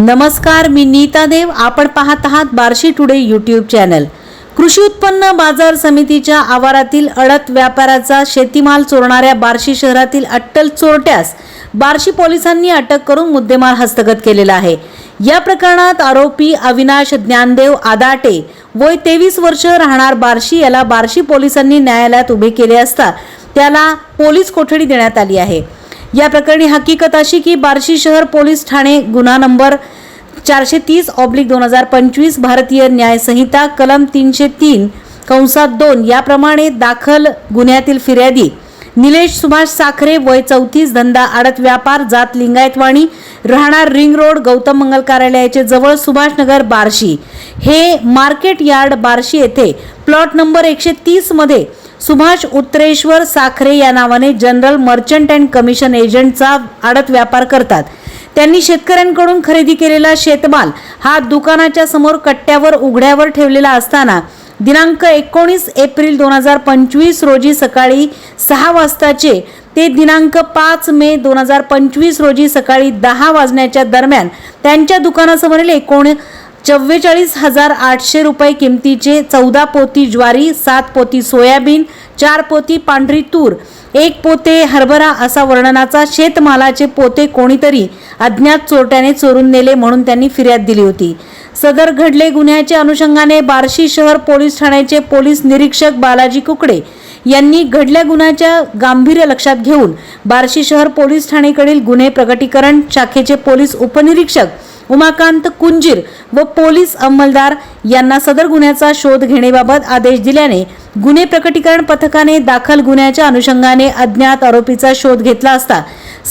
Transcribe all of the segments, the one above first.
नमस्कार मी नीता देव. आपण पाहत आहात बार्शी टुडे यूट्यूब चॅनल कृषी उत्पन्न बाजार समितीच्या आवारातील अडत व्यापाराचा शेतीमाल चोरणाऱ्या बार्शी शहरातील अट्टल चोरट्यास बार्शी पोलिसांनी अटक करून मुद्देमाल हस्तगत केलेला आहे. या प्रकरणात आरोपी अविनाश ज्ञानदेव आदाटे वय तेवीस वर्ष राहणार बार्शी याला बार्शी पोलिसांनी न्यायालयात उभे केले असता त्याला पोलीस कोठडी देण्यात आली आहे. या प्रकरणी हकीकत अशी की बार्शी शहर पोलीस ठाणे गुन्हा नंबर चारशे तीस ऑब्लिक दोन हजार पंचवीस भारतीय न्यायसंहिता कलम तीनशे तीन कंसात दोन याप्रमाणे दाखल गुन्ह्यातील फिर्यादी. निलेश सुभाष साखरे वय चौतीस धंदा आडत व्यापार जात लिंगायतवाणी राहणार रिंग रोड गौतम मंगल कार्यालयाचे जवळ सुभाषनगर बार्शी. हे मार्केट यार्ड बार्शी येथे. प्लॉट नंबर एकशे तीसमध्ये मध्ये सुभाष उत्तरेश्वर साखरे या नावाने जनरल मर्चंट अँड कमिशन एजंटचा आडत व्यापार करतात. त्यांनी शेतकऱ्यांकडून खरेदी केलेला शेतमाल हा दुकानाच्या समोर कट्ट्यावर उघड्यावर ठेवलेला असताना दिनांक एकोणीस एप्रिल दोन हजार पंचवीस रोजी सकाळी सहा वाजताचे ते दिनांक पाच मे दोन हजार पंचवीस रोजी सकाळी दहा वाजण्याच्या दरम्यान त्यांच्या दुकानासमोरील एकोण चव्वेचाळीस हजार आठशे रुपये किमतीचे चौदा पोती ज्वारी सात पोती सोयाबीन चार पोती पांढरी तूर एक पोते हरभरा असा वर्णनाचा शेतमालाचे पोते कोणीतरी अज्ञात चोरट्याने चोरून नेले म्हणून त्यांनी फिर्याद दिली होती. सदर घडले गुन्ह्याच्या अनुषंगाने बार्शी शहर पोलीस ठाण्याचे पोलीस निरीक्षक बालाजी कुकडे यांनी घडल्या गुन्ह्याच्या गांभीर्य लक्षात घेऊन बार्शी शहर पोलीस ठाणेकडील गुन्हे प्रगटीकरण शाखेचे पोलीस उपनिरीक्षक उमाकांत कुंजीर व पोलीस अंमलदार यांना सदर गुन्ह्याचा शोध घेण्याबाबत आदेश दिल्याने गुन्हे प्रकटीकरण पथकाने दाखल गुन्ह्याच्या अनुषंगाने अज्ञात आरोपीचा शोध घेतला असता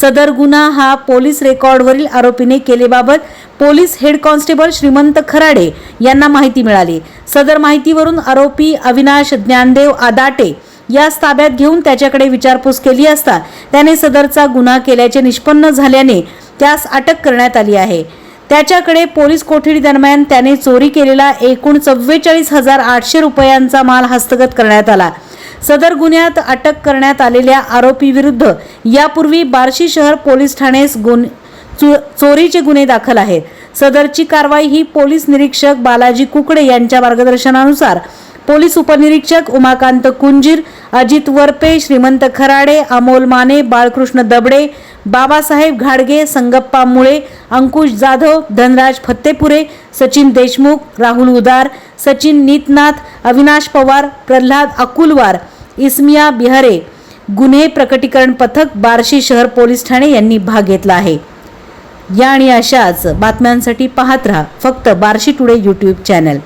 सदर गुन्हा हा पोलीस रेकॉर्डवरील आरोपीने केलेबाबत police head constable Shrimant Kharade यांना माहिती मिळाली. सदर माहितीवरून आरोपी अविनाश ज्ञानदेव आदाटे यास ताब्यात घेऊन त्याच्याकडे विचारपूस केली असता त्याने सदरचा गुन्हा केल्याचे निष्पन्न झाल्याने त्यास अटक करण्यात आली आहे. त्याच्याकडे पोलीस कोठडी दरम्यान त्याने चोरी केलेला एकूण चव्वेचाळीस हजार आठशे रुपयांचा माल हस्तगत करण्यात आला. सदर गुन्ह्यात अटक करण्यात आलेल्या आरोपीविरुद्ध यापूर्वी बार्शी शहर पोलीस ठाणेस गुन चो- चोरीचे गुन्हे दाखल आहेत. सदरची कारवाई ही पोलीस निरीक्षक बालाजी कुकडे यांच्या मार्गदर्शनानुसार पोलीस उपनिरीक्षक उमाकांत कुंजीर अजित वरपे श्रीमंत खराडे अमोल माने बाळकृष्ण दबडे बाबासाहेब घाडगे संगप्पा मुळे अंकुश जाधव धनराज फत्तेपुरे सचिन देशमुख राहुल उदार सचिन नीतनाथ अविनाश पवार प्रल्हाद अकुलवार इस्मिया बिहारे गुन्हे प्रकटीकरण पथक बार्शी शहर पोलीस ठाणे यांनी भाग घेतला आहे. या आणि अशाच बातम्यांसाठी पाहत राहा फक्त बार्शी टुडे यूट्यूब चॅनल